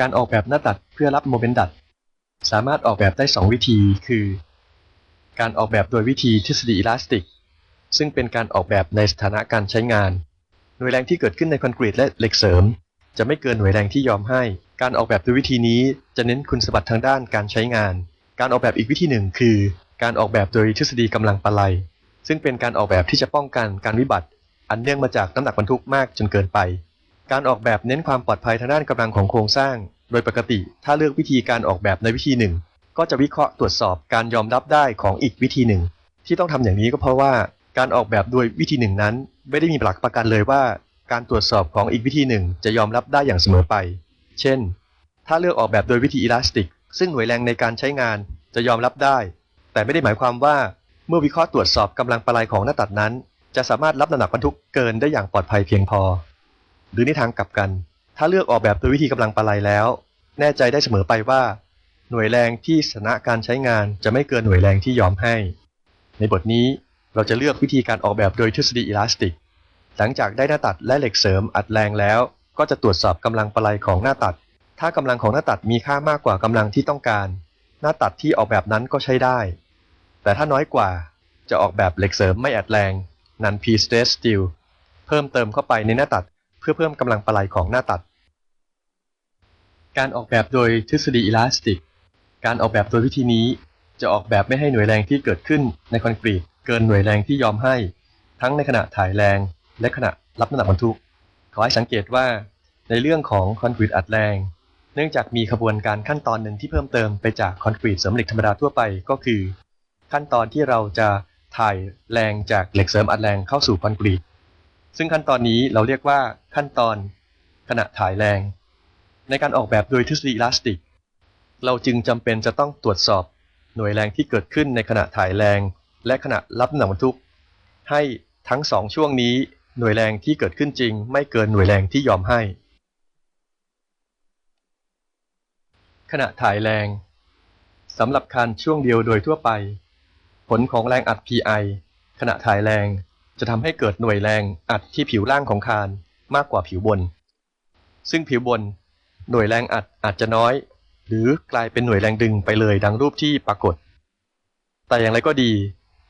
การออกแบบหน้าตัดเพื่อรับโมเมนต์ดัด สามารถออกแบบได้ 2 วิธี คือ การออกแบบโดยวิธีทฤษฎีอิลาสติก ซึ่งเป็นการออกแบบในสถานะการใช้งาน หน่วยแรงที่เกิดขึ้นในคอนกรีตและเหล็กเสริม จะไม่เกินหน่วยแรงที่ยอมให้ การออกแบบโดยวิธีนี้จะเน้นคุณสมบัติทางด้านการใช้งาน การออกแบบอีกวิธีหนึ่ง คือ การออกแบบโดยทฤษฎีกำลังปะไลซึ่งเป็นการออกแบบที่จะป้องกันการวิบัติ อันเนื่องมาจากน้ำหนักบรรทุกมากจนเกินไป การออกแบบเน้นความปลอดภัยทางด้านกำลังของโครงสร้าง โดยปกติ ถ้าเลือกวิธีการออกแบบในวิธีหนึ่ง ก็จะวิเคราะห์ตรวจสอบการยอมรับได้ของอีกวิธีหนึ่ง ที่ต้องทำอย่างนี้ก็เพราะว่า การออกแบบโดยวิธีหนึ่งนั้น ไม่ได้มีหลักประกันเลยว่า การตรวจสอบของอีกวิธีหนึ่งจะยอมรับได้อย่างเสมอไป เช่น ถ้าเลือกออกแบบโดยวิธีอิลาสติก ซึ่งหน่วยแรงในการใช้งานจะยอมรับได้ แต่ไม่ได้หมายความว่า เมื่อวิเคราะห์ตรวจสอบกำลังปะไลของหน้าตัดนั้น จะสามารถรับน้ำหนักบรรทุกเกินได้อย่างปลอดภัยเพียงพอ หรือในทางกลับกัน ถ้าเลือกออกแบบโดยวิธีกำลังปะไลแล้ว แน่ใจได้เสมอไปว่า หน่วยแรงที่สถานะการใช้งานจะไม่เกินหน่วยแรงที่ยอมให้ ในบทนี้เราจะเลือกวิธีการออกแบบโดยทฤษฎีอิลาสติก หลังจากได้หน้าตัดและเหล็กเสริมอัดแรงแล้ว ก็จะตรวจสอบกำลังปะไลของหน้าตัด ถ้ากำลังของหน้าตัดมีค่ามากกว่ากำลังที่ต้องการ หน้าตัดที่ออกแบบนั้นก็ใช้ได้ แต่ถ้าน้อยกว่าจะออกแบบเหล็กเสริมไม่อัดแรง non p stress steel เพิ่มเติมเข้าไปในหน้าตัด พื่อเพิ่มกำลังปะไลของหน้าตัด การออกแบบโดยทฤษฎีอิลาสติก การออกแบบโดยวิธีนี้จะออกแบบไม่ให้หน่วยแรงที่เกิดขึ้นในคอนกรีตเกินหน่วยแรงที่ยอมให้ ทั้งในขณะถ่ายแรงและขณะรับน้ำหนักบรรทุก ขอให้สังเกตว่าในเรื่องของคอนกรีตอัดแรง เนื่องจากมีขบวนการขั้นตอนหนึ่งที่เพิ่มเติมไปจากคอนกรีตเสริมเหล็กธรรมดาทั่วไปก็คือ ขั้นตอนที่เราจะถ่ายแรงจากเหล็กเสริมอัดแรงเข้าสู่คอนกรีต ซึ่งขั้นตอนนี้เราเรียกว่าขั้นตอนขณะถ่ายแรง ในการออกแบบโดยทฤษฎีอิลาสติก เราจึงจำเป็นจะต้องตรวจสอบหน่วยแรงที่เกิดขึ้นในขณะถ่ายแรง และขณะรับน้ำหนักบรรทุก ให้ทั้งสองช่วงนี้หน่วยแรงที่เกิดขึ้นจริง ไม่เกินหน่วยแรงที่ยอมให้ ขณะถ่ายแรงสำหรับคานช่วงเดียวโดยทั่วไป ผลของแรงอัด PI ขณะถ่ายแรง จะทำให้เกิดหน่วยแรงอัดที่ผิวล่างของคานมากกว่าผิวบน ซึ่งผิวบน หน่วยแรงอัดอาจจะน้อย หรือกลายเป็นหน่วยแรงดึงไปเลยดังรูปที่ปรากฏ แต่อย่างไรก็ดี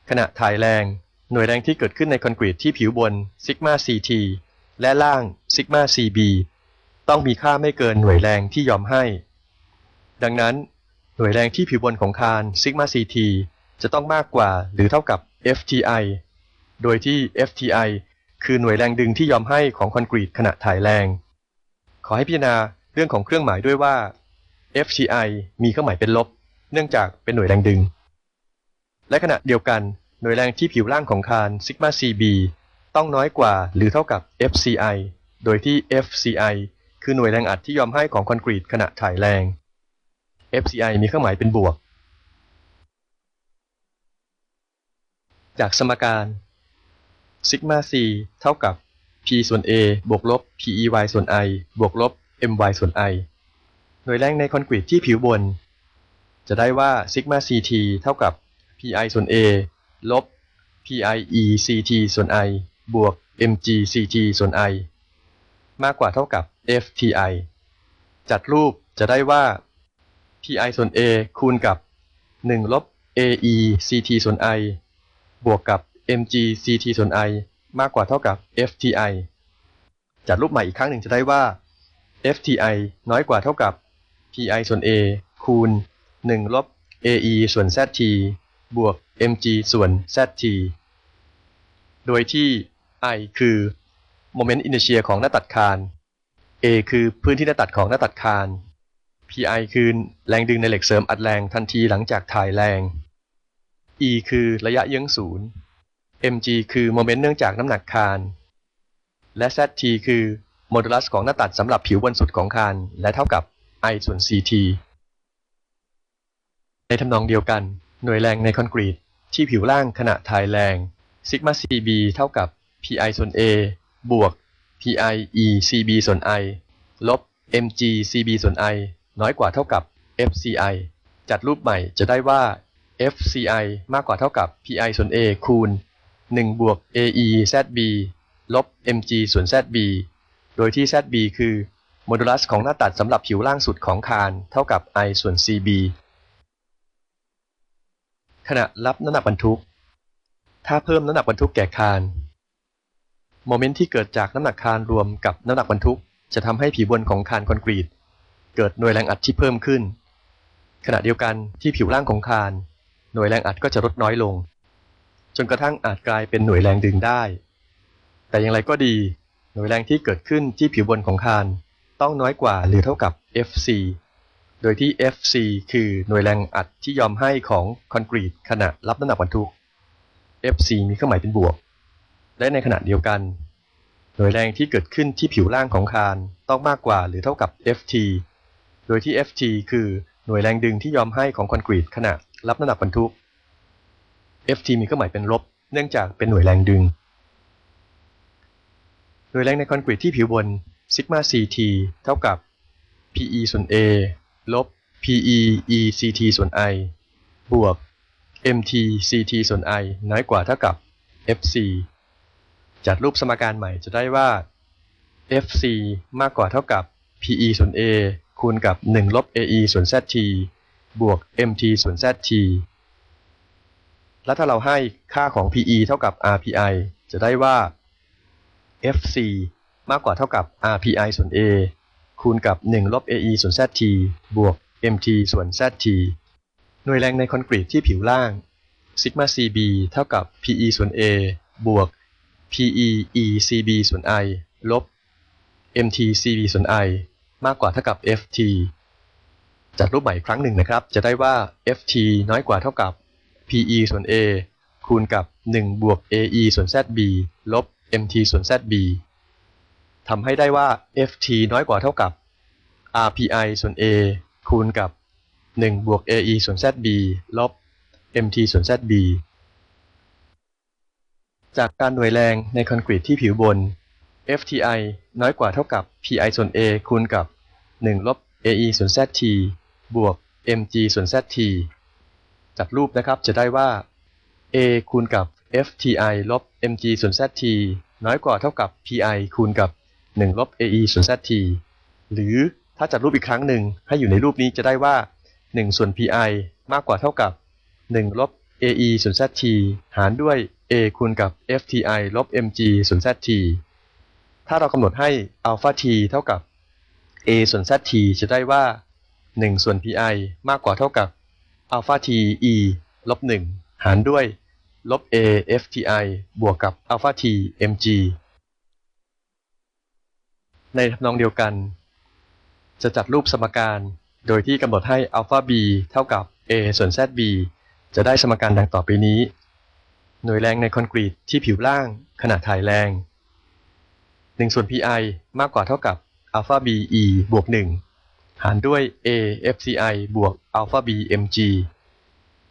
ขณะถ่ายแรง หน่วยแรงที่เกิดขึ้นในคอนกรีตที่ผิวบนซิกมา CT และล่างซิกมา CB ต้องมีค่าไม่เกินหน่วยแรงที่ยอมให้ ดังนั้นหน่วยแรงที่ผิวบนของคานซิกมา CT จะต้องมากกว่าหรือเท่ากับ FTI โดยที่ FTI คือหน่วยแรงดึงที่ยอมให้ของคอนกรีตขณะถ่ายแรง ขอให้พิจารณาเรื่องของเครื่องหมายด้วยว่า FTI มีเครื่องหมายเป็นลบ เนื่องจากเป็นหน่วยแรงดึง และขณะเดียวกันหน่วยแรงที่ผิวล่างของคานซิกมา CB ต้องน้อยกว่าหรือเท่ากับ FCI โดยที่ FCI คือหน่วยแรงอัดที่ยอมให้ของคอนกรีตขณะถ่ายแรง FCI มีเครื่องหมายเป็นบวก จากสมการ ซิกมา c เท่ากับ p ส่วน a บวกลบ pey ส่วน i บวกลบ my ส่วน i หน่วยแรงในคอนกรีตที่ผิวบน จะได้ว่าซิกมา ct เท่ากับ pi ส่วน a ลบ pie ct ส่วน i บวก mg ct ส่วน i มากกว่าเท่ากับ fti จัดรูปจะได้ว่า pi ส่วน a คูณกับ 1 ลบ ae ct ส่วน i บวกกับ mg ct ส่วน i มากกว่าเท่ากับ fti จัดรูปใหม่อีกครั้งหนึ่งจะได้ว่า fti น้อยกว่าเท่ากับ pi ส่วน a คูณ 1 ลบ ae ส่วน zt บวก mg ส่วน zt โดยที่ i คือ moment inertia ของหน้าตัดคาน a คือพื้นที่หน้าตัดของหน้าตัดคาน pi คือแรงดึงในเหล็กเสริมอัดแรงทันทีหลังจากถ่ายแรง e คือระยะเยื้องศูนย์ mg คือโมเมนต์เนื่องจากน้ำหนักคาน และ zt คือโมดูลัสของหน้าตัดสำหรับผิวบนสุดของคาน และเท่ากับ i ส่วน ct ในทำนองเดียวกัน หน่วยแรงในคอนกรีตที่ผิวล่างขณะถ่ายแรงซิกมา cb เท่ากับ pi ส่วน a บวก pi e cb ส่วน i ลบ mg cb ส่วน i น้อยกว่าเท่ากับ fci จัดรูปใหม่จะได้ว่า fci มากกว่าเท่ากับ pi ส่วน a คูณ 1บวก ae zb ลบ mg ส่วน zb โดยที่ zb คือโมดูลัสของหน้าตัดสำหรับผิวล่างสุดของคานเท่ากับ i ส่วน cb ขณะรับน้ำหนักบรรทุก ถ้าเพิ่มน้ำหนักบรรทุกแก่คานโมเมนต์ที่เกิดจากน้ำหนักคานรวมกับน้ำหนักบรรทุก จะทำให้ผิวบนของคานคอนกรีต เกิดหน่วยแรงอัดที่เพิ่มขึ้น ขณะเดียวกันที่ผิวล่างของคาน หน่วยแรงอัดก็จะลดน้อยลง จนกระทั่งอาจกลายเป็นหน่วยแรงดึงได้ แต่อย่างไรก็ดี หน่วยแรงที่เกิดขึ้นที่ผิวบนของคานต้องน้อยกว่าหรือเท่ากับ Fc โดยที่ Fc คือหน่วยแรงอัดที่ยอมให้ของคอนกรีตขณะรับน้ำหนักบรรทุก Fc มีเครื่องหมายเป็นบวก และในขณะเดียวกัน หน่วยแรงที่เกิดขึ้นที่ผิวล่างของคานต้องมากกว่าหรือเท่ากับ Ft โดยที่ Ft คือหน่วยแรงดึงที่ยอมให้ของคอนกรีตขณะรับน้ำหนักบรรทุก Ft มีเครื่องหมายเป็นลบ เนื่องจากเป็นหน่วยแรงดึง หน่วยแรงในคอนกรีตที่ผิวบนซิกมา ct เท่ากับ pe ส่วน a ลบ pe e ct ส่วน i บวก mt ct ส่วน i น้อยกว่าเท่ากับ fc จัดรูปสมการใหม่จะได้ว่า fc มากกว่าเท่ากับ pe ส่วน a คูณกับ 1 ลบ ae ส่วน zt บวก mt ส่วน zt และถ้าเราให้ค่าของ pe เท่ากับ rpi จะได้ว่า fc มากกว่าเท่ากับ rpi ส่วน a คูณกับ 1 ลบ ae ส่วน zt บวก mt ส่วน zt หน่วยแรงในคอนกรีตที่ผิวล่าง ซิกมา cb เท่ากับ pe ส่วน a บวก pe e cb ส่วน i ลบ mt cb ส่วน i มากกว่าเท่ากับ ft จัดรูปใหม่อีกครั้งหนึ่งนะครับ จะได้ว่า ft น้อยกว่าเท่ากับ pe ส่วน a คูณกับ 1 บวก ae ส่วน zb ลบ mt ส่วน zb ทำให้ได้ว่า ft น้อยกว่าเท่ากับ rpi ส่วน a คูณกับ 1 บวก ae ส่วน zb ลบ mt ส่วน zb จากการหน่วยแรงในคอนกรีตที่ผิวบน fti น้อยกว่าเท่ากับ pi ส่วน a คูณกับ 1 ลบ ae ส่วน zt บวก mg ส่วน zt จากรูปนะครับจะได้ว่า a คูณกับ fti ลบ mg ส่วน zt น้อยกว่าเท่ากับ pi คูณกับ 1 ลบ ae ส่วน zt หรือถ้าจัดรูปอีกครั้งหนึ่งให้อยู่ในรูปนี้จะได้ว่า 1 ส่วน pi มากกว่าเท่ากับ 1 ลบ ae ส่วน zt หารด้วย a คูณกับ fti ลบ mg ส่วน zt ถ้าเรากำหนดให้ alpha t เท่ากับ a ส่วน zt จะได้ว่า 1 ส่วน pi มากกว่าเท่ากับ alpha t e ลบ1หารด้วยลบ a fti บวกกับ alpha t mg ในทำนองเดียวกัน จะจัดรูปสมการโดยที่กำหนดให้ alpha b เท่ากับ a ส่วน zb จะได้สมการดังต่อไปนี้ หน่วยแรงในคอนกรีตที่ผิวล่างขณะถ่ายแรง 1 ส่วน pi มากกว่าเท่ากับ alpha b e บวก 1 หารด้วย a fci บวก alpha b mg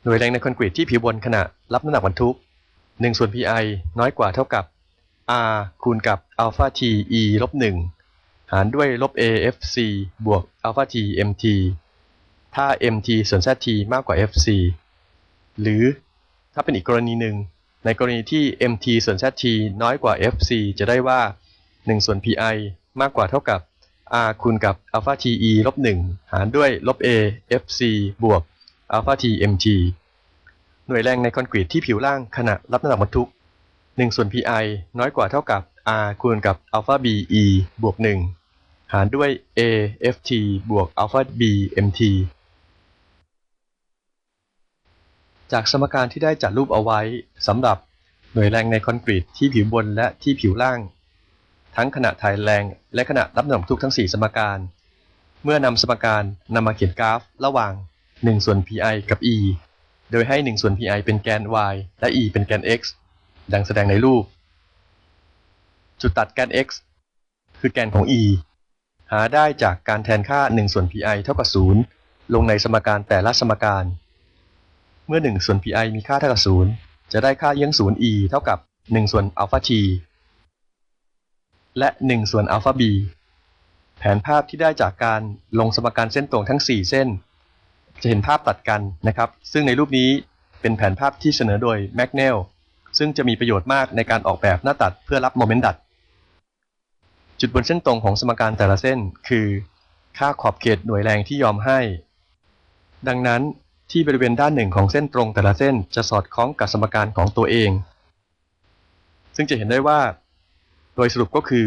หน่วยแรงในคอนกรีตที่ผิวบนขณะรับน้ำหนักบรรทุก 1 ส่วน pi น้อยกว่าเท่ากับ r คูณกับ alpha t e ลบ1หารด้วยลบ a fc บวก alpha t mt ถ้า mt ส่วน zt มากกว่า fc หรือถ้าเป็นอีกกรณีหนึ่ง ในกรณีที่ mt ส่วน zt น้อยกว่า fc จะได้ว่า 1 ส่วน pi มากกว่าเท่ากับ r คูณกับ alpha te ลบ1หารด้วยลบ a fc บวก alpha t mt หน่วยแรงในคอนกรีตที่ผิวล่างขณะรับน้ำหนักบรรทุก 1 ส่วน pi น้อยกว่าเท่ากับ r คูณกับ alpha b e บวก 1 หารด้วย a ft บวก alpha b mt จากสมการที่ได้จัดรูปเอาไว้สำหรับหน่วยแรงในคอนกรีตที่ผิวบนและที่ผิวล่าง ทั้งขณะถ่ายแรง และขณะรับน้ำหนักทุกทั้ง 4 สมการ เมื่อนำสมการนำมาเขียนกราฟ ระหว่าง 1 ส่วน pi กับ e โดยให้ 1 ส่วน pi เป็นแกน y และ e เป็นแกน x ดังแสดงในรูป จุดตัดแกน x คือแกนของ e หาได้จากการแทนค่า 1 ส่วน pi เท่ากับ 0 ลงในสมการแต่ละสมการ เมื่อ 1 ส่วน pi มีค่าเท่ากับ 0 จะได้ค่าเยื้อง 0 e เท่ากับ 1 ส่วน alpha t และ 1 ส่วน alpha b แผนภาพที่ได้จากการลงสมการเส้นตรงทั้ง 4 เส้น จะเห็นภาพตัดกันนะครับ ซึ่งในรูปนี้เป็นแผนภาพที่เสนอโดยแมกเนลซึ่งจะมีประโยชน์มากในการออกแบบหน้าตัดเพื่อรับโมเมนต์ดัด จุดบนเส้นตรงของสมการแต่ละเส้น คือ ค่าขอบเขตหน่วยแรงที่ยอมให้ ดังนั้นที่บริเวณด้านหนึ่งของเส้นตรงแต่ละเส้นจะสอดคล้องกับสมการของตัวเอง ซึ่งจะเห็นได้ว่า โดยสรุปก็คือ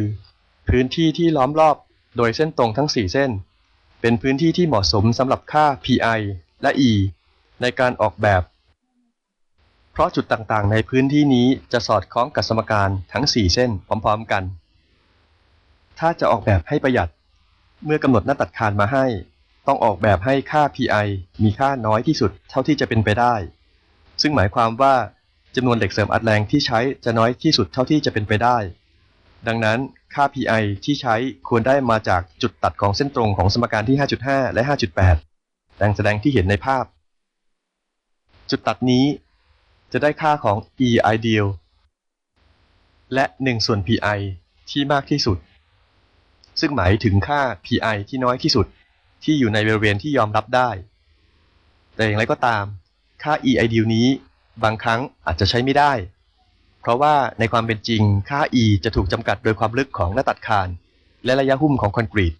พื้นที่ที่ล้อมรอบโดยเส้นตรงทั้ง 4 เส้น เป็นพื้นที่ที่เหมาะสมสำหรับค่า pi และ e ในการออกแบบ เพราะจุดต่างๆ ในพื้นที่นี้จะสอดคล้องกับสมการทั้ง 4 เส้นพร้อม ๆ กัน ถ้าจะออกแบบให้ประหยัด เมื่อกำหนดหน้าตัดคานมาให้ ต้องออกแบบให้ค่า pi มีค่าน้อยที่สุดเท่าที่จะเป็นไปได้ ซึ่งหมายความว่าจำนวนเหล็กเสริมอัดแรงที่ใช้จะน้อยที่สุดเท่าที่จะเป็นไปได้ ดังนั้นค่า pi ที่ใช้ควรได้มาจากจุดตัดของเส้นตรงของสมการที่ 5.5 และ 5.8 ดังแสดงที่เห็นในภาพ จุดตัดนี้จะได้ค่าของ e ideal และ 1 ส่วน pi ที่มากที่สุด ซึ่งหมายถึงค่า pi ที่น้อยที่สุดที่อยู่ในบริเวณที่ยอมรับได้ แต่อย่างไรก็ตาม ค่า e ideal นี้บางครั้งอาจจะใช้ไม่ได้ ราะว่าในความเป็นจริงค่า e จะถูกจำกัดโดยความลึกของหน้าตัดคาน และระยะหุ้มของคอนกรีต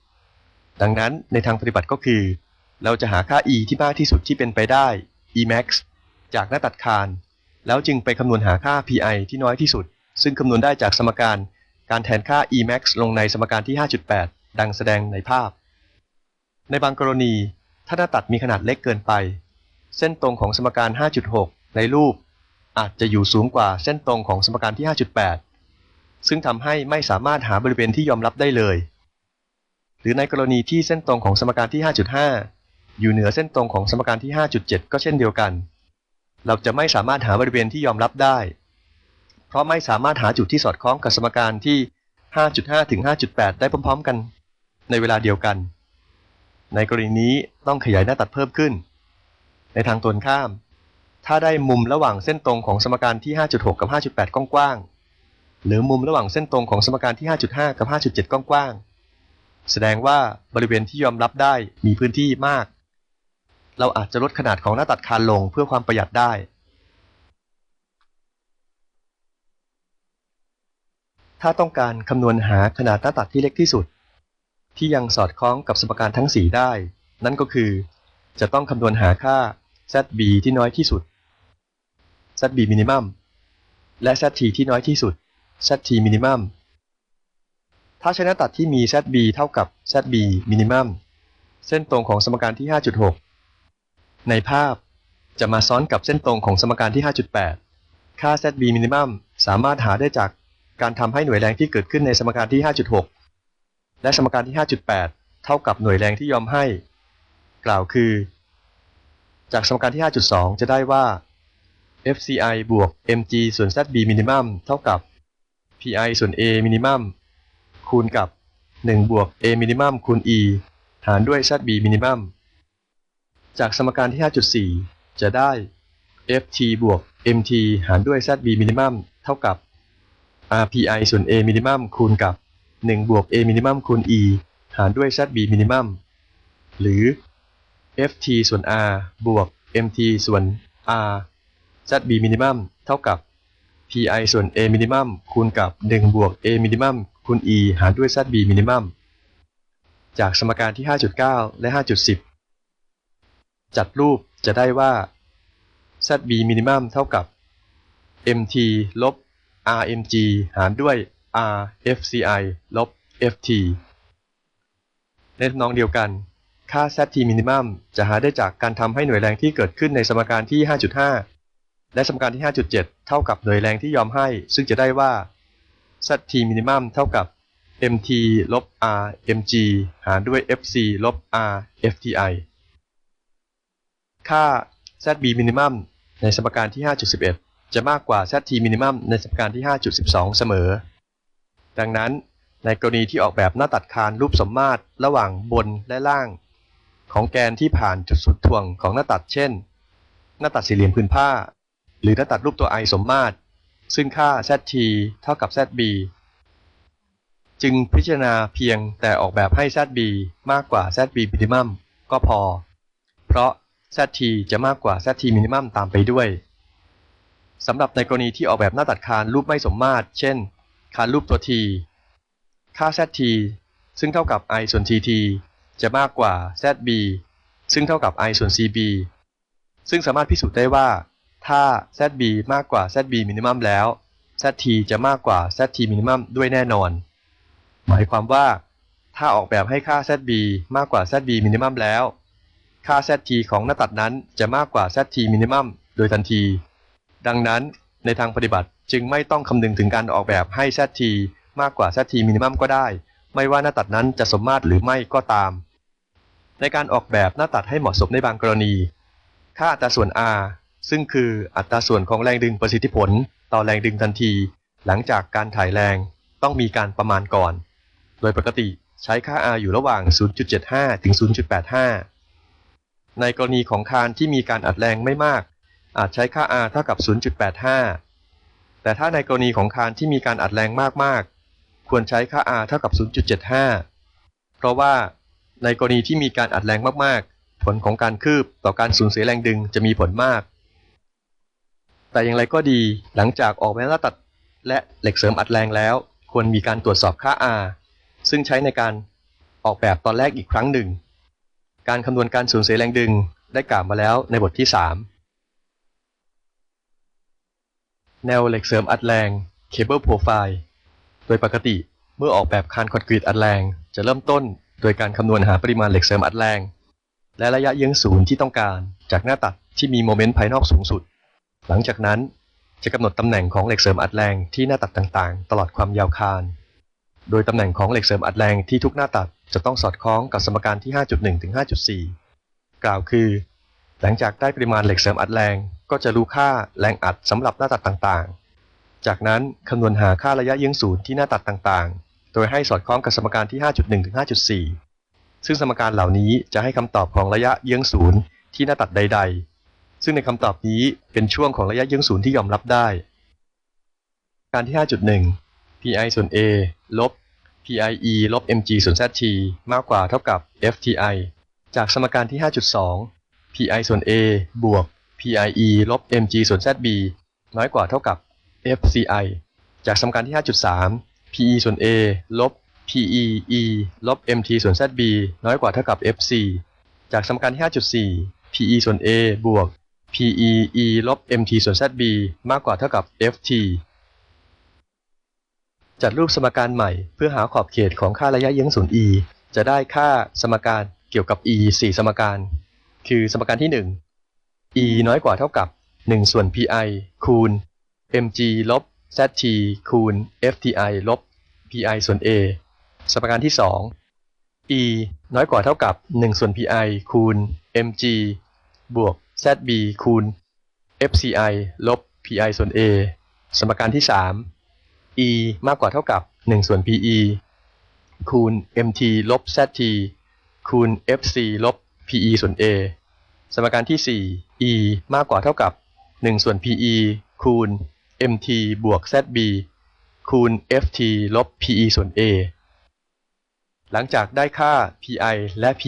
ดังนั้นในทางปฏิบัติก็คือ เราจะหาค่า e ที่มากที่สุดที่เป็นไปได้ e max จากหน้าตัดคาน แล้วจึงไปคำนวณหาค่า pi ที่น้อยที่สุด ซึ่งคำนวณได้จากสมการการแทนค่า e max ลงในสมการที่ 5.8 ดังแสดงในภาพ ในบางกรณี ถ้าหน้าตัดมีขนาดเล็กเกินไป เส้นตรงของสมการ 5.6 ในรูป อาจจะอยู่สูงกว่าเส้นตรงของสมการที่ 5.8 ซึ่งทำให้ไม่สามารถหาบริเวณที่ยอมรับได้เลย หรือในกรณีที่เส้นตรงของสมการที่ 5.5 อยู่เหนือเส้นตรงของสมการที่ 5.7 ก็เช่นเดียวกัน เราจะไม่สามารถหาบริเวณที่ยอมรับได้ เพราะไม่สามารถหาจุดที่สอดคล้องกับสมการที่ 5.5 ถึง 5.8 ได้พร้อมๆกัน ในเวลาเดียวกัน ในกรณีนี้ต้องขยายหน้าตัดเพิ่มขึ้น ในทางตรงข้าม ถ้าได้มุมระหว่างเส้นตรงของสมการที่ 5.6 กับ 5.8 กว้างๆ หรือมุมระหว่างเส้นตรงของสมการที่ 5.5 กับ 5.7 กว้างๆ แสดงว่าบริเวณที่ยอมรับได้มีพื้นที่มาก เราอาจจะลดขนาดของหน้าตัดคานลงเพื่อความประหยัดได้ ถ้าต้องการคำนวณหาขนาดหน้าตัดที่เล็กที่สุด ที่ยังสอดคล้องกับสมการทั้ง 4 ได้ นั่นก็คือ จะต้องคำนวณหาค่า zb ที่น้อยที่สุด zb minimum และ zt ที่น้อยที่สุด zt minimum ถ้าใช้หน้าตัดที่มี zb เท่ากับ zb minimum เส้นตรงของสมการที่ 5.6 ในภาพจะมาซ้อนกับเส้นตรงของสมการที่ 5.8 ค่า zb minimum สามารถหาได้จากการทำให้หน่วยแรงที่เกิดขึ้นในสมการที่ 5.6 และสมการที่ 5.8 เท่ากับหน่วยแรงที่ยอมให้ กล่าวคือ จากสมการที่ 5.2 จะได้ว่า FCI บวก mg ส่วน zb minimum เท่ากับ pi ส่วน a minimum คูณกับ 1 บวก a minimum คูณ e หารด้วย zb minimum จากสมการที่ 5.4 จะได้ ft บวก mt หารด้วย zb minimum เท่ากับ rpi ส่วน a minimum คูณกับ 1 บวก a minimum คูณ e หารด้วย zb minimum หรือ ft ส่วน r บวก mt ส่วน r zb minimum เท่ากับ pi ส่วน a minimum คูณกับ 1 บวก a minimum คูณ e หารด้วย zb minimum จากสมการที่ 5.9 และ 5.10 จัดรูปจะได้ว่า zb minimum เท่ากับ mt ลบ rmg หารด้วย rfci ลบ ft ในทำนองเดียวกัน ค่า zt minimum จะหาได้จากการทำให้หน่วยแรงที่เกิดขึ้นในสมการที่ 5.5 และสมการที่ 5.7 เท่ากับหน่วยแรงที่ยอมให้ ซึ่งจะได้ว่า zt minimum เท่ากับ mt ลบ r mg หารด้วย fc ลบ r fti ค่า zb minimum ในสมการที่ 5.11 จะมากกว่า zt minimum ในสมการที่ 5.12 เสมอ ดังนั้นในกรณีที่ออกแบบหน้าตัดคานรูปสมมาตรระหว่างบนและล่าง ของแกนที่ผ่านจุดสุดถ่วงของหน้าตัดเช่น หน้าตัดสี่เหลี่ยมพื้นผ้า หรือหน้าตัดรูปตัว i สมมาตร ซึ่งค่า zt เท่ากับ zb จึงพิจารณาเพียงแต่ออกแบบให้ zb มากกว่า zb minimum ก็พอ เพราะ zt จะมากกว่า zt minimum ตามไปด้วยสำหรับในกรณีที่ออกแบบหน้าตัดคานรูปไม่สมมาตร เช่น คานรูปตัว t ค่า zt ซึ่งเท่ากับ i ส่วน tt จะมากกว่า zb ซึ่งเท่ากับ i ส่วน cb ซึ่งสามารถพิสูจน์ได้ว่า ถ้า zb มากกว่า zb minimum แล้ว zt จะมากกว่า zt minimum ด้วยแน่นอน หมายความว่า ถ้าออกแบบให้ค่า zb มากกว่า zb minimum แล้ว ค่า zt ของหน้าตัดนั้นจะมากกว่า zt minimum โดยทันที ดังนั้นในทางปฏิบัติจึงไม่ต้องคำนึงถึงการออกแบบให้ zt มากกว่า zt minimum ก็ได้ ไม่ว่าหน้าตัดนั้นจะสมมาตรหรือไม่ก็ตาม ในการออกแบบหน้าตัดให้เหมาะสมในบางกรณี ค่าอัตราส่วน r ซึ่งคืออัตราส่วนของแรงดึงประสิทธิผล ต่อแรงดึงทันที หลังจากการถ่ายแรงต้องมีการประมาณก่อน โดยปกติใช้ค่า r อยู่ระหว่าง 0.75 ถึง 0.85 ในกรณีของคานที่มีการอัดแรงไม่มาก อาจใช้ค่า r เท่ากับ 0.85 แต่ถ้าในกรณีของคานที่มีการอัดแรงมากๆ ควรใช้ค่า r เท่ากับ 0.75 เพราะว่าในกรณีที่มีการอัดแรงมากๆ ผลของการคืบต่อการสูญเสียแรงดึงจะมีผลมาก แต่อย่างไรก็ดีหลังจากออกแบบหน้าตัดและเหล็กเสริมอัดแรงแล้ว ควรมีการตรวจสอบค่า R ซึ่งใช้ในการออกแบบตอนแรกอีกครั้งหนึ่ง การคำนวณการสูญเสียแรงดึงได้กล่าวมาแล้วในบทที่ 3 แนวเหล็กเสริมอัดแรง Cable Profile โดยปกติเมื่อออกแบบคานคอนกรีตอัดแรง จะเริ่มต้นโดยการคำนวณหาปริมาณเหล็กเสริมอัดแรง และระยะเยื้องศูนย์ที่ต้องการจากหน้าตัดที่มีโมเมนต์ภายนอกสูงสุด หลังจากนั้นจะกำหนดตำแหน่งของเหล็กเสริมอัดแรงที่หน้าตัดต่างๆ ตลอดความยาวคาน โดยตำแหน่งของเหล็กเสริมอัดแรงที่ทุกหน้าตัดจะต้องสอดคล้องกับสมการที่ 5.1 ถึง 5.4 กล่าวคือ หลังจากได้ปริมาณเหล็กเสริมอัดแรงก็จะรู้ค่าแรงอัดสำหรับหน้าตัดต่างๆ จากนั้นคำนวณหาค่าระยะเยื้องศูนย์ที่หน้าตัดต่างๆ โดยให้สอดคล้องกับสมการที่ 5.1 ถึง 5.4 ซึ่งสมการเหล่านี้จะให้คำตอบของระยะเยื้องศูนย์ที่หน้าตัดใด ๆ ซึ่งในคำตอบนี้เป็นช่วงของระยะเยื้องศูนย์ที่ยอมรับได้ การที่ 5.1 pi ส่วน a ลบ pie ลบ mg ส่วน zt มากกว่าเท่ากับ fti จากสมการที่ 5.2 pi ส่วน a บวก pie ลบ mg ส่วน zb น้อยกว่าเท่ากับ fci จากสมการที่ 5.3 pe ส่วน a ลบ PEE ลบ MT ส่วน ZB น้อยกว่าเท่ากับ FC จากสมการที่ 5.4 PE ส่วน A บวก PEE ลบ MT ส่วน ZB มากกว่าเท่ากับ FT จัดรูปสมการใหม่เพื่อหาขอบเขตของค่าระยะเยื้องศูนย์ E จะได้ค่าสมการเกี่ยวกับ E 4 สมการ คือสมการที่ 1 E น้อยกว่าเท่ากับ 1 ส่วน PI คูณ mg ลบ zt คูณ fti ลบ pi ส่วน a สมการที่ 2 e น้อยกว่าเท่ากับ 1 ส่วน pi คูณ mg บวก zb คูณ fci ลบ pi ส่วน a สมการที่ 3 e มากกว่าเท่ากับ 1 ส่วน pe คูณ mt ลบ zt คูณ fc ลบ pe ส่วน a สมการที่ 4 e มากกว่าเท่ากับ 1 ส่วน pe คูณ mt บวก zb คูณ ft ลบ pe ส่วน a หลังจากได้ค่า pi และ pe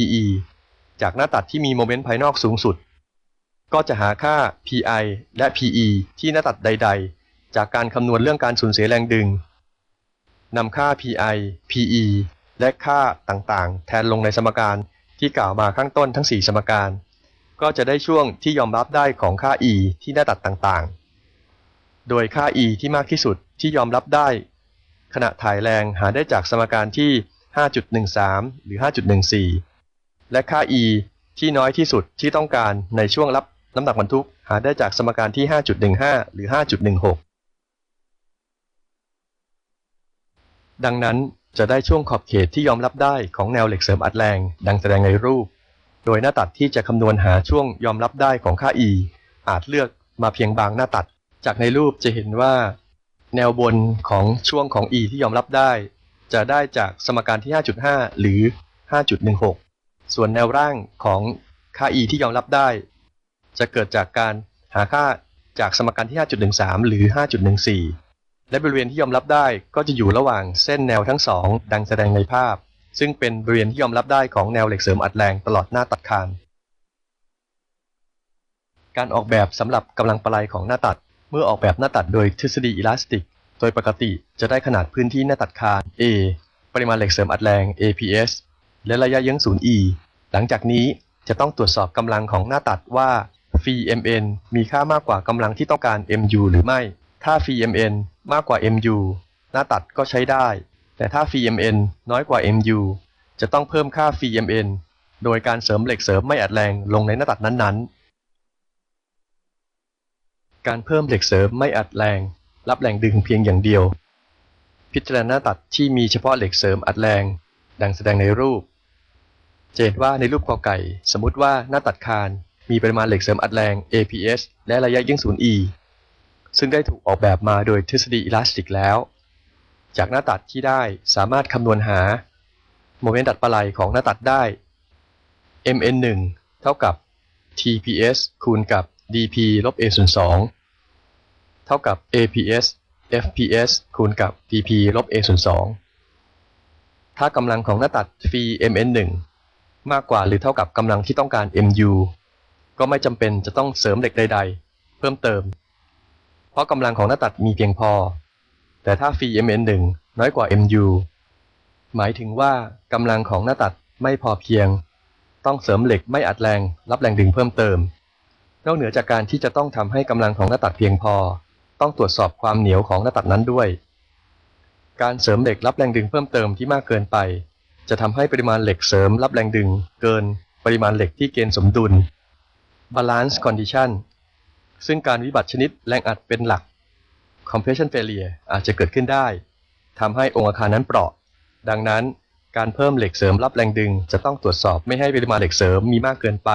จากหน้าตัดที่มีโมเมนต์ภายนอกสูงสุด ก็จะหาค่า pi และ pe ที่หน้าตัดใด ๆ จากการคำนวณเรื่องการสูญเสียแรงดึงนำค่า pi pe และค่าต่างๆ แทนลงในสมการที่กล่าวมาข้างต้นทั้ง 4 สมการ ก็จะได้ช่วงที่ยอมรับได้ของค่า e ที่หน้าตัดต่างๆ โดยค่า e ที่มากที่สุดที่ยอมรับได้ ขณะถ่ายแรงหาได้จากสมการที่ 5.13 หรือ 5.14 และค่า e ที่น้อยที่สุดที่ต้องการในช่วงรับ น้ำหนักบรรทุกหาได้จากสมการที่ 5.15 หรือ 5.16 ดังนั้นจะได้ช่วงขอบเขตที่ยอมรับได้ของแนวเหล็กเสริมอัดแรง ดังแสดงในรูป โดยหน้าตัดที่จะคำนวณหาช่วงยอมรับได้ของค่า e อาจเลือกมาเพียงบางหน้าตัด จากในรูปจะเห็นว่า แนวบนของช่วงของ e ที่ยอมรับได้ จะได้จากสมการที่ 5.5 หรือ 5.16 ส่วนแนวร่างของค่า e ที่ยอมรับได้ จะเกิดจากการหาค่าจากสมการที่ 5.13 หรือ 5.14 และบริเวณที่ยอมรับได้ก็จะอยู่ระหว่างเส้นแนวทั้งสองดังแสดงในภาพ ซึ่งเป็นบริเวณที่ยอมรับได้ของแนวเหล็กเสริมอัดแรงตลอดหน้าตัดคาน การออกแบบสำหรับกำลังปลายของหน้าตัด เมื่อออกแบบหน้าตัดโดยทฤษฎีอิลาสติก โดยปกติจะได้ขนาดพื้นที่หน้าตัดคาน A ปริมาณเหล็กเสริมอัดแรง APS และระยะเยื้องศูนย์ E หลังจากนี้จะต้องตรวจสอบกำลังของหน้าตัดว่า phi mn มีค่ามากกว่ากำลังที่ต้องการ mu หรือไม่ ถ้า phi mn มากกว่า mu หน้าตัดก็ใช้ได้ แต่ถ้า phi mn น้อยกว่า mu จะต้องเพิ่มค่า phi mn โดยการเสริมเหล็กเสริมไม่อัดแรงลงในหน้าตัดนั้นๆ การเพิ่มเหล็กเสริมไม่อัดแรง รับแรงดึงเพียงอย่างเดียว พิจารณาหน้าตัดที่มีเฉพาะเหล็กเสริมอัดแรง ดังแสดงในรูปจะเห็นว่าในรูปกอไก่ สมมติว่าหน้าตัดคาน มีปริมาณเหล็กเสริมอัดแรง APS และระยะยิ่งศูนย์ E ซึ่งได้ถูกออกแบบมาโดยทฤษฎีอิลาสติกแล้ว จากหน้าตัดที่ได้สามารถคำนวณหา โมเมนต์ดัดปลายของหน้าตัดได้ mn 1เท่ากับ tps คูณกับ dp ลบ a ส่วน2เท่ากับ aps fps คูณกับ dp ลบ a ส่วน2ถ้ากำลังของหน้าตัด phi mn 1มากกว่าหรือเท่ากับกำลังที่ต้องการ mu ก็ไม่จำเป็นจะต้องเสริมเหล็กใด ๆ เพิ่มเติม เพราะกำลังของหน้าตัดมีเพียงพอ แต่ถ้า phi mn 1 น้อยกว่า mu หมายถึงว่ากำลังของหน้าตัดไม่พอเพียง ต้องเสริมเหล็กไม่อัดแรง รับแรงดึงเพิ่มเติม นอกเหนือจากการที่จะต้องทำให้กำลังของหน้าตัดเพียงพอ ต้องตรวจสอบความเหนียวของหน้าตัดนั้นด้วย การเสริมเหล็กรับแรงดึงเพิ่มเติมที่มากเกินไป จะทำให้ปริมาณเหล็กเสริมรับแรงดึง เกินปริมาณเหล็กที่เกณฑ์สมดุล balance condition ซึ่งการวิบัติชนิดแรงอัดเป็นหลัก compression failure อาจจะเกิดขึ้นได้ทำให้องค์อาคารนั้นเปราะ ดังนั้นการเพิ่มเหล็กเสริมรับแรงดึง จะต้องตรวจสอบไม่ให้ปริมาณเหล็กเสริมมีมากเกินไป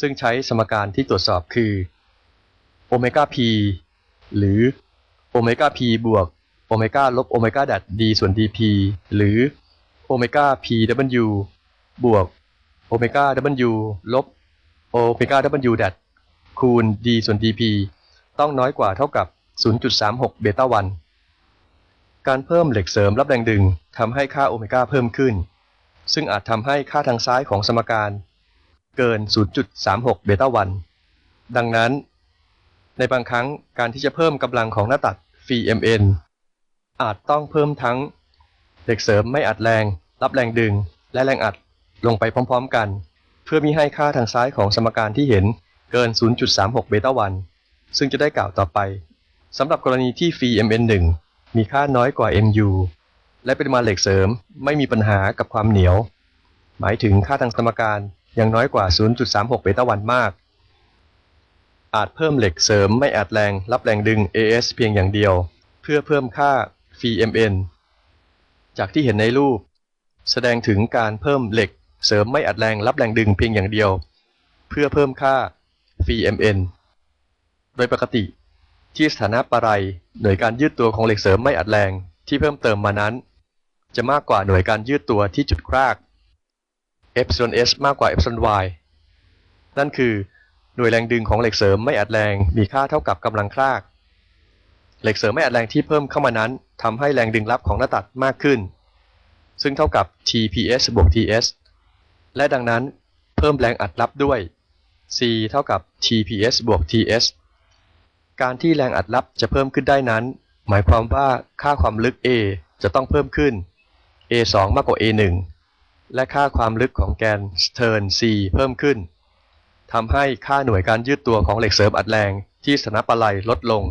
ซึ่งใช้สมการที่ตรวจสอบคือโอเมก้า p หรือโอเมก้า p บวกโอเมก้าลบโอเมก้าดัด d ส่วน dp หรือโอเมก้า pw บวกโอเมก้า w ลบ โอเมก้า w ดัดคูณ d ส่วน dp ต้องน้อยกว่าเท่ากับ 0.36 เบต้าวันการเพิ่มเหล็กเสริมรับแรงดึงทำให้ค่าโอเมก้าเพิ่มขึ้น ซึ่งอาจทำให้ค่าทางซ้ายของสมการ เกิน 0.36 เบต้าวันดังนั้น ในบางครั้งการที่จะเพิ่มกำลังของหน้าตัด phi mn อาจต้องเพิ่มทั้งเหล็กเสริมไม่อัดแรง รับแรงดึง และแรงอัดลงไปพร้อม ๆ กัน เพื่อมีให้ค่าทางซ้ายของสมการที่เห็นเกิน 0.36 เบต้าวันซึ่งจะได้กล่าวต่อไปสำหรับกรณีที่ phi mn 1 มีค่าน้อยกว่า mu และปริมาณเหล็กเสริมไม่มีปัญหากับความเหนียว หมายถึงค่าทางสมการยังน้อยกว่า 0.36 เบต้าวันมาก อาจเพิ่มเหล็กเสริมไม่อัดแรงรับแรงดึง AS เพียงอย่างเดียว เพื่อเพิ่มค่า phi mn จากที่เห็นในรูป แสดงถึงการเพิ่มเหล็ก เสริมไม่อัดแรงรับแรงดึงเพียงอย่างเดียว เพื่อเพิ่มค่า Fmn โดยปกติ ที่สถานะปะไรหน่วยการยืดตัวของเหล็กเสริมไม่อัดแรงที่เพิ่มเติมมานั้น จะมากกว่าหน่วยการยืดตัวที่จุดคราก epsilon s มากกว่า epsilon y นั่นคือหน่วยแรงดึงของเหล็กเสริมไม่อัดแรงมีค่าเท่ากับกำลังคราก เหล็กเสริมไม่อัดแรงที่เพิ่มเข้ามานั้นทำให้แรงดึงรับของหน้าตัดมากขึ้น ซึ่งเท่ากับ tps บวก ts และดังนั้นเพิ่มแรงอัดรับด้วย c เท่ากับ tps บวก ts การที่แรงอัดรับจะเพิ่มขึ้นได้นั้น หมายความว่าค่าความลึก a จะต้องเพิ่มขึ้น a 2มากกว่า a 1และค่าความลึกของแกนสเทิร์น c เพิ่มขึ้นทำให้ค่าหน่วยการยืดตัวของเหล็กเสริมอัดแรงที่สถานะปะไลลดลง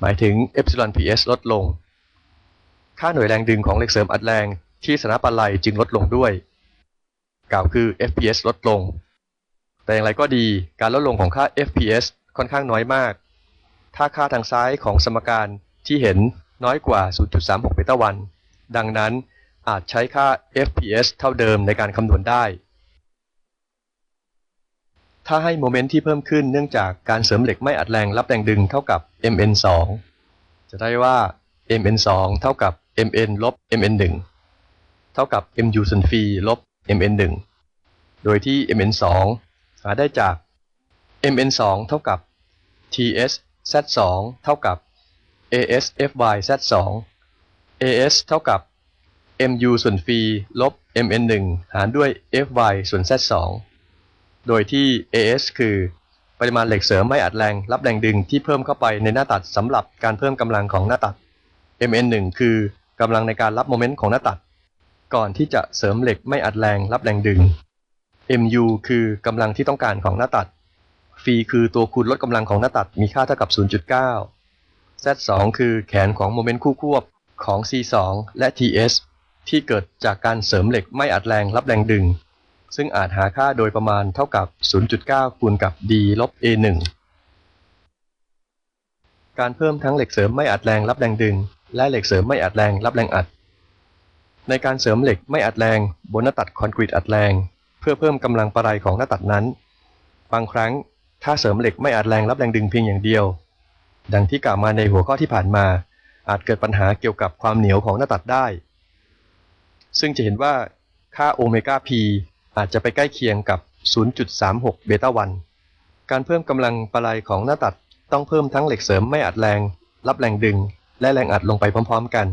หมายถึง epsilon ps ลดลง ค่าหน่วยแรงดึงของเหล็กเสริมอัดแรงที่สถานะปะไลจึงลดลงด้วย กล่าวคือ fps ลดลง แต่อย่างไรก็ดีการลดลงของค่า fps ค่อนข้างน้อยมาก ถ้าค่าทางซ้ายของสมการที่เห็นน้อยกว่า 0.36 เบต้าวัน ดังนั้นอาจใช้ค่า fps เท่าเดิมในการคำนวณได้ ถ้าให้โมเมนต์ที่เพิ่มขึ้นเนื่องจากการเสริมเหล็กไม่อัดแรงรับแรงดึงเท่ากับ mn 2จะได้ว่า mn 2เท่ากับ mn ลบ mn 1เท่ากับ mu ส่วน phi ลบ mn 1 โดยที่ mn 2 หาได้จาก mn 2 เท่ากับ ts z 2 เท่ากับ as fy z 2 as เท่ากับ mu ส่วน phi ลบ mn 1 หารด้วย fy ส่วน z 2 โดยที่ as คือปริมาณเหล็กเสริมไม่อัดแรง รับแรงดึงที่เพิ่มเข้าไปในหน้าตัดสำหรับการเพิ่มกำลังของหน้าตัด mn 1 คือกกำลังในการรับโมเมนต์ของหน้าตัด ก่อนที่จะเสริมเหล็กไม่อัดแรงรับแรงดึง mu คือกำลังที่ต้องการของหน้าตัด phi คือตัวคูณลดกำลังของหน้าตัดมีค่าเท่ากับ 0.9 z2 คือแขนของโมเมนต์คู่ควบของ c2 และ ts ที่เกิดจากการเสริมเหล็กไม่อัดแรงรับแรงดึง ซึ่งอาจหาค่าโดยประมาณเท่ากับ 0.9 คูณกับ d ลบ a1 การเพิ่มทั้งเหล็กเสริมไม่อัดแรงรับแรงดึง และเหล็กเสริมไม่อัดแรงรับแรงอัด ในการเสริมเหล็กไม่อัดแรง บนหน้าตัดคอนกรีตอัดแรง เพื่อเพิ่มกำลังปะไรของหน้าตัดนั้น บางครั้งถ้าเสริมเหล็กไม่อัดแรงรับแรงดึงเพียงอย่างเดียว ดังที่กล่าวมาในหัวข้อที่ผ่านมา อาจเกิดปัญหาเกี่ยวกับความเหนียวของหน้าตัดได้ ซึ่งจะเห็นว่าค่าโอเมก้า p อาจจะไปใกล้เคียงกับ 0.36 เบต้าวัน การเพิ่มกำลังปะไรของหน้าตัดต้องเพิ่มทั้งเหล็กเสริมไม่อัดแรง รับแรงดึง และแรงอัดลงไปพร้อม ๆ กัน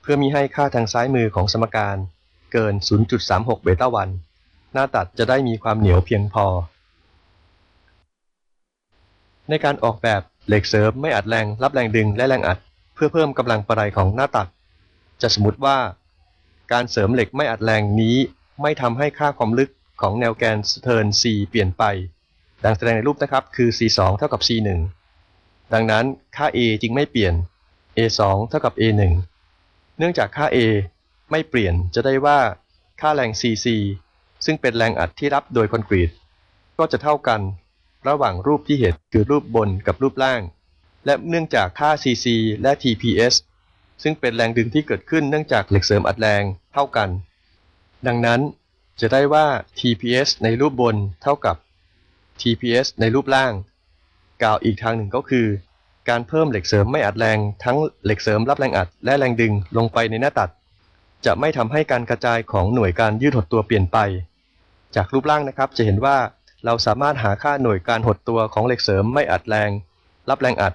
เพื่อมีให้ค่าทางซ้ายมือของสมการเกิน 0.36 เบต้าวัน หน้าตัดจะได้มีความเหนียวเพียงพอ ในการออกแบบเหล็กเสริมไม่อัดแรง รับแรงดึงและแรงอัด เพื่อเพิ่มกำลังปะไรของหน้าตัด จะสมมติว่า การเสริมเหล็กไม่อัดแรงนี้ ไม่ทำให้ค่าความลึกของแนวแกนสเทิร์น C เปลี่ยนไป ดังแสดงในรูปนะครับ คือ C2 เท่ากับ C1 ดังนั้นค่า A จึงไม่เปลี่ยน A2 เท่ากับ A1 เนื่องจากค่า A ไม่เปลี่ยนจะได้ว่าค่าแรง CC ซึ่งเป็นแรงอัดที่รับโดยคอนกรีต ก็จะเท่ากันระหว่างรูปที่เห็นคือรูปบนกับรูปล่าง และเนื่องจากค่า CC และ TPS ซึ่งเป็นแรงดึงที่เกิดขึ้นเนื่องจากเหล็กเสริมอัดแรงเท่ากัน ดังนั้นจะได้ว่า TPS ในรูปบนเท่ากับ TPS ในรูปล่าง กล่าวอีกทางหนึ่งก็คือ การเพิ่มเหล็กเสริมไม่อัดแรง ทั้งเหล็กเสริมรับแรงอัดและแรงดึงลงไปในหน้าตัด จะไม่ทำให้การกระจายของหน่วยการยืดหดตัวเปลี่ยนไป จากรูปร่างนะครับจะเห็นว่าเราสามารถหาค่าหน่วยการหดตัวของเหล็กเสริมไม่อัดแรง รับแรงอัด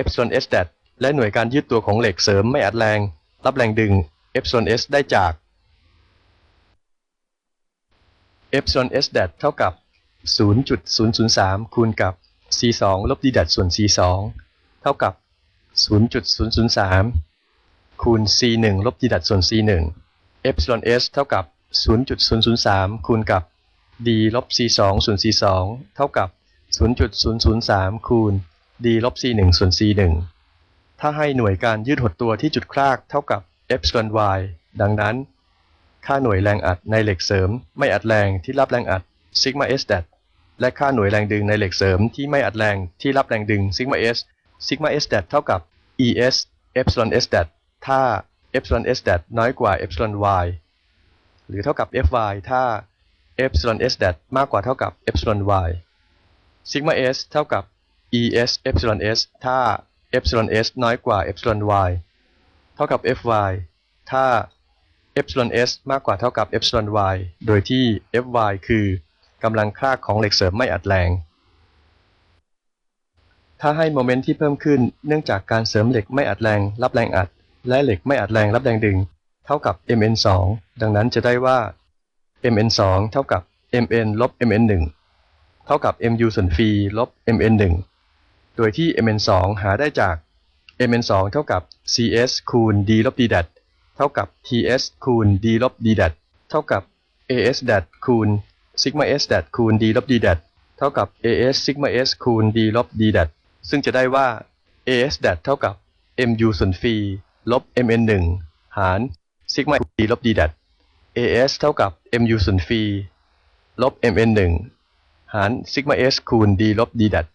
epsilon s dat และหน่วยการยืดตัวของเหล็กเสริมไม่อัดแรง รับแรงดึง epsilon s ได้จาก epsilon s dat เท่ากับ 0.003 คูณกับ c2 ลบ d dat ส่วน c2 เท่ากับ 0.003 คูณ c1 ลบ d dat ส่วน c1 epsilon s เท่ากับ 0.003 คูณกับ d ลบ c2 ส่วน c2 เท่ากับ 0.003 คูณ d ลบ c1 ส่วน c1 ถ้าให้หน่วยการยืดหดตัวที่จุดคลากเท่ากับ epsilon y ดังนั้น ค่าหน่วยแรงอัดในเหล็กเสริม ไม่อัดแรงที่รับแรงอัด sigma s dat และค่าหน่วยแรงดึงในเหล็กเสริมที่ไม่อัดแรงที่รับแรงดึง sigma s ซิกมาเ dat เท่ากับ es epsilon s dat ถ้า epsilon s dat น้อยกว่า epsilon y หรือเท่ากับ fy ถ้า epsilon s dat มากกว่าเท่ากับ epsilon y ซิกมา s เท่ากับ es epsilon s ถ้า epsilon s น้อยกว่า epsilon y เท่ากับ fy ถ้า epsilon s มากกว่าเท่ากับ epsilon y โดยที่ fy คือกำลังคลากของเหล็กเสริมไม่อัดแรง ถ้าให้โมเมนต์ที่เพิ่มขึ้น เนื่องจากการเสริมเหล็กไม่อัดแรง รับแรงอัด และเหล็กไม่อัดแรงรับแรงดึง เท่ากับ mn2 ดังนั้นจะได้ว่า mn2 เท่ากับ mn ลบ mn1 เท่ากับ mu ส่วน phi ลบ mn1 โดยที่ mn2 หาได้จาก mn2 เท่ากับ cs คูณ d ลบ d dat เท่ากับ ts คูณ d ลบ d dat เท่ากับ as dat คูณ sigma s dat คูณ d ลบ d dat เท่ากับ as sigma s คูณ d ลบ d dat ซึ่งจะได้ว่า as dat เท่ากับ mu ส่วน phi ลบ mn1 หาร sigma d ลบ d dat as เท่ากับ mu ส่วน phi ลบ mn1 หาร sigma s คูณ d ลบ d dat